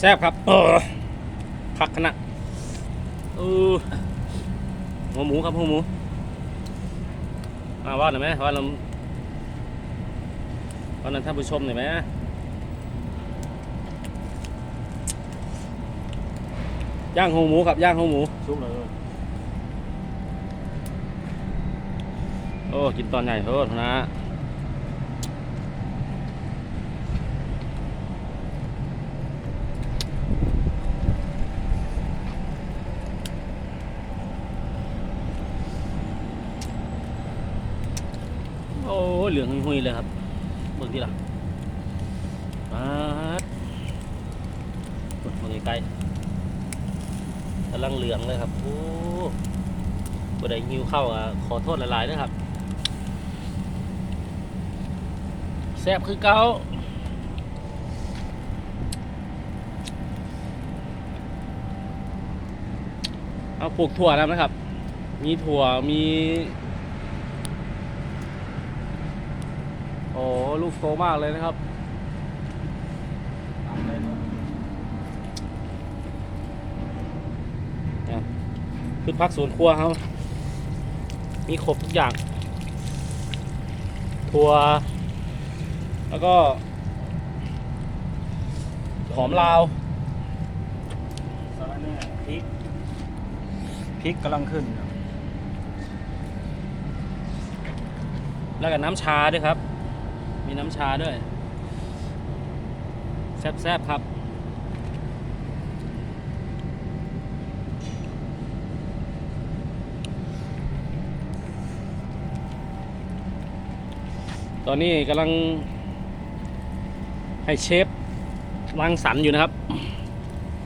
แซ่บๆครับเออคักขนาดเออหัวหมูครับหัวหมูมาว่าหน่อยไหมว่าเราว่านั้นท่านผู้ชมหน่อยไหมย่างหัวหมูครับย่างหัวหมูซุปเลยโอ้กินตอนใหญ่โทษนะ โอ้เหลืองหุยเลยครับเบิ่งที่ละมาดกดมาใกล้กำลังเหลืองเลยครับโอ้บ่ได้หิวเข้าอะขอโทษหลายๆด้วยครับแซ่บคือเก้าเอาปลูกถั่วแล้วนะครับ มีถั่วมี โอ้ ลูกโตมากเลยนะครับตามเลยเนอะพืชพักสวนครัวเขามีครบทุกอย่าง ถั่ว แล้วก็ หอมลาวสาระแหน่พริก พริกกำลังขึ้นครับแล้วก็น้ำชาด้วยครับ มีน้ำชาด้วย แซ่บๆครับ ตอนนี้กำลัง ให้เชฟรังสรรค์อยู่นะครับ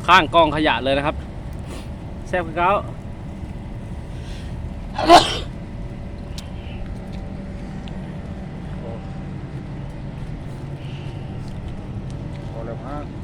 ข้างกองขยะเลยนะครับ แซ่บคือเขา programa.